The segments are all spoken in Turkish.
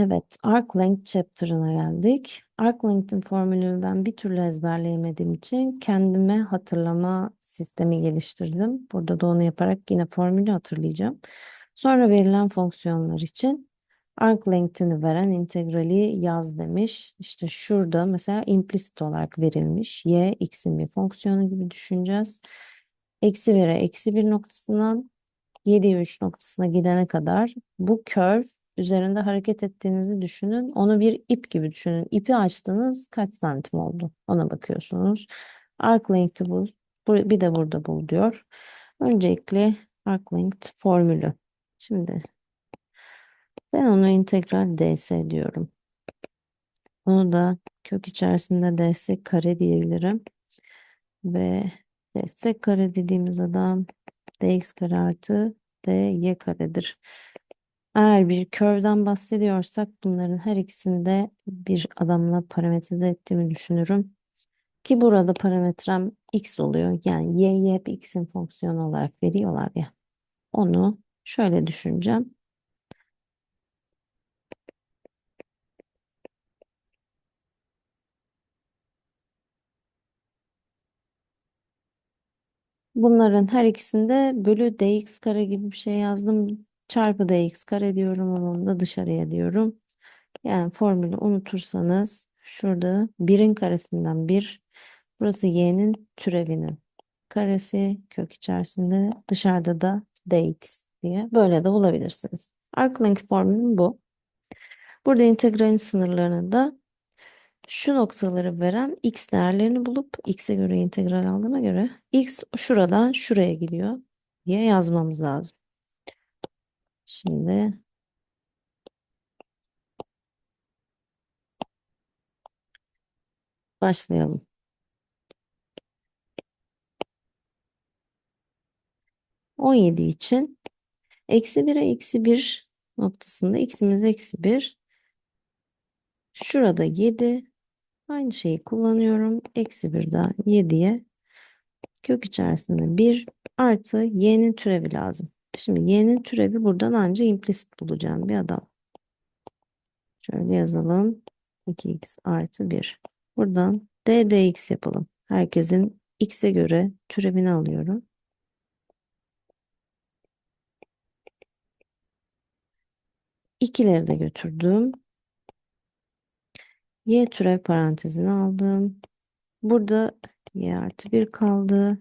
Evet, arc length chapter'ına geldik. Arc length'in formülünü ben bir türlü ezberleyemediğim için kendime hatırlama sistemi geliştirdim. Burada da onu yaparak yine formülü hatırlayacağım. Sonra verilen fonksiyonlar için arc length'ini veren integrali yaz demiş. İşte şurada mesela implicit olarak verilmiş. y x'in bir fonksiyonu gibi düşüneceğiz. Eksi 1'e eksi 1 noktasından 7'ye 3 noktasına gidene kadar bu curve üzerinde hareket ettiğinizi düşünün. Onu bir ip gibi düşünün. İpi açtınız kaç santim oldu? Ona bakıyorsunuz. Arc length'i bul. Bu- Bir de burada bul diyor. Öncelikle arc length formülü. Şimdi ben ona integral ds diyorum. Onu da kök içerisinde ds kare diyebilirim. Ve ds kare dediğimiz adam dx kare artı dy karedir. Eğer bir curve'den bahsediyorsak bunların her ikisini de bir adamla parametrize ettiğimi düşünürüm. Ki burada parametrem x oluyor. Yani y'yi hep x'in fonksiyonu olarak veriyorlar ya. Onu şöyle düşüneceğim. Bunların her ikisinde bölü dx kare gibi bir şey yazdım. Çarpı dx kare diyorum ama da dışarıya diyorum. Yani formülü unutursanız şurada 1'in karesinden 1 burası y'nin türevinin karesi kök içerisinde dışarıda da dx diye böyle de bulabilirsiniz. Arc length formülüm bu. Burada integralin sınırlarını da şu noktaları veren x değerlerini bulup x'e göre integral aldığıma göre x şuradan şuraya gidiyor diye yazmamız lazım. Şimdi başlayalım. 17 için eksi 1'e eksi 1 noktasında x'imiz eksi 1. Şurada 7. Aynı şeyi kullanıyorum. Eksi 1'den 7'ye kök içerisinde 1 artı y'nin türevi lazım. Şimdi y'nin türevi buradan anca implicit bulacağım bir adam. Şöyle yazalım. 2x artı 1. Buradan d dx yapalım. Herkesin x'e göre türevini alıyorum. İkileri de götürdüm. Y türev parantezini aldım. Burada y artı 1 kaldı.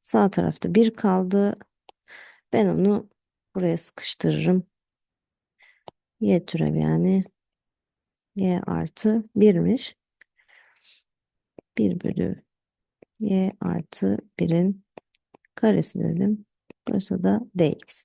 Sağ tarafta 1 kaldı. Ben onu buraya sıkıştırırım. Y türev yani y artı 1'miş. 1 bölü y artı 1'in karesi dedim. Burası da dx.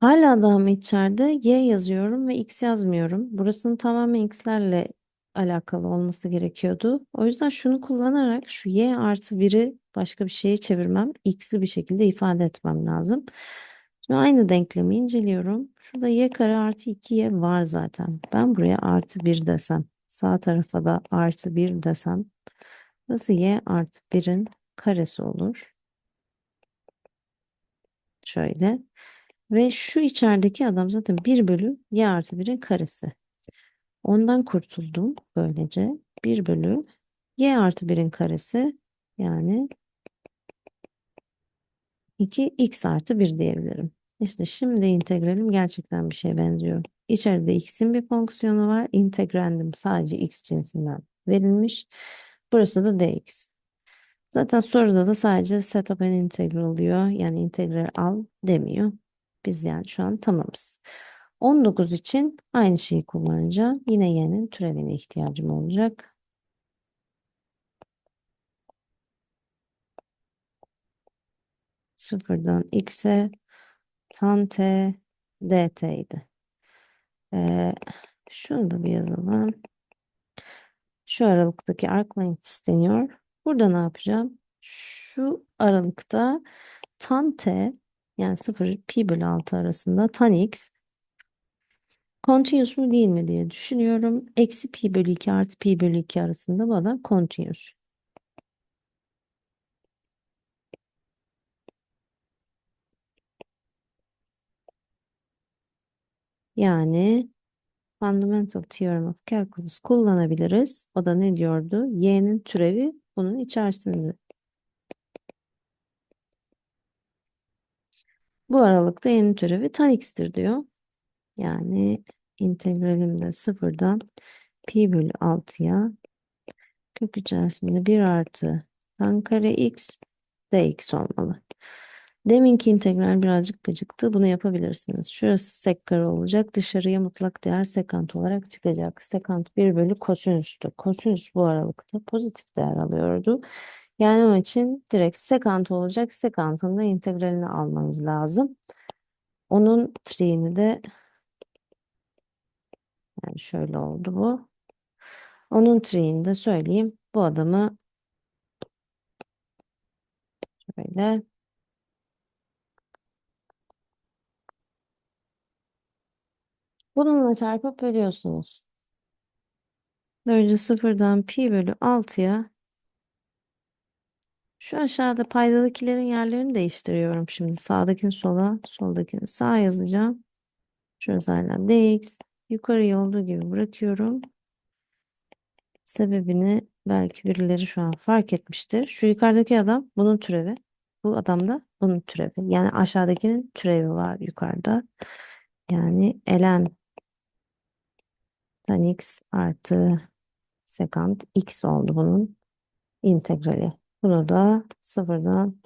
Hala daha mı içeride y yazıyorum ve x yazmıyorum. Burasının tamamen x'lerle alakalı olması gerekiyordu. O yüzden şunu kullanarak şu y artı 1'i başka bir şeye çevirmem, x'li bir şekilde ifade etmem lazım. Şimdi aynı denklemi inceliyorum. Şurada y kare artı 2y var zaten. Ben buraya artı 1 desem, sağ tarafa da artı 1 desem, burası y artı 1'in karesi olur. Şöyle. Ve şu içerideki adam zaten 1 bölü y artı 1'in karesi. Ondan kurtuldum böylece. 1 bölü y artı 1'in karesi yani 2x artı 1 diyebilirim. İşte şimdi integralim gerçekten bir şeye benziyor. İçeride x'in bir fonksiyonu var. İntegrandım sadece x cinsinden verilmiş. Burası da dx. Zaten soruda da sadece set up an integral diyor. Yani integral al demiyor. Biz yani şu an tamamız. 19 için aynı şeyi kullanacağım. Yine y'nin türevine ihtiyacım olacak. Sıfırdan x'e tan t dt idi. Ee, şunu da bir yazalım. Şu aralıktaki arc length isteniyor. Burada ne yapacağım? Şu aralıkta tan t yani 0 pi bölü 6 arasında tan x continuous mu değil mi diye düşünüyorum. Eksi pi bölü 2 artı pi bölü 2 arasında bana continuous. Yani Fundamental Theorem of Calculus kullanabiliriz. O da ne diyordu? Y'nin türevi bunun içerisinde. Bu aralıkta y'nin türevi tan x'tir diyor. Yani integralim de sıfırdan pi bölü 6'ya kök içerisinde 1 artı tan kare x dx olmalı. Deminki integral birazcık gıcıktı. Bunu yapabilirsiniz. Şurası sek kare olacak. Dışarıya mutlak değer sekant olarak çıkacak. Sekant 1 bölü kosinüstü. Kosinüs bu aralıkta pozitif değer alıyordu. Yani onun için direkt sekant olacak. Sekantın da integralini almamız lazım. Onun triğini de yani şöyle oldu bu. Onun triğini de söyleyeyim. Bu adamı şöyle bununla çarpıp bölüyorsunuz. Önce sıfırdan pi bölü 6'ya şu aşağıda paydadakilerin yerlerini değiştiriyorum şimdi. Sağdakini sola, soldakini sağa yazacağım. Şurası hala dx. Yukarıya olduğu gibi bırakıyorum. Sebebini belki birileri şu an fark etmiştir. Şu yukarıdaki adam bunun türevi. Bu adam da bunun türevi. Yani aşağıdakinin türevi var yukarıda. Yani ln tan x artı sekant x oldu bunun integrali. Bunu da sıfırdan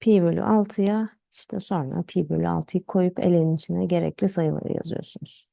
pi bölü 6'ya işte sonra pi bölü 6'yı koyup ln'in içine gerekli sayıları yazıyorsunuz.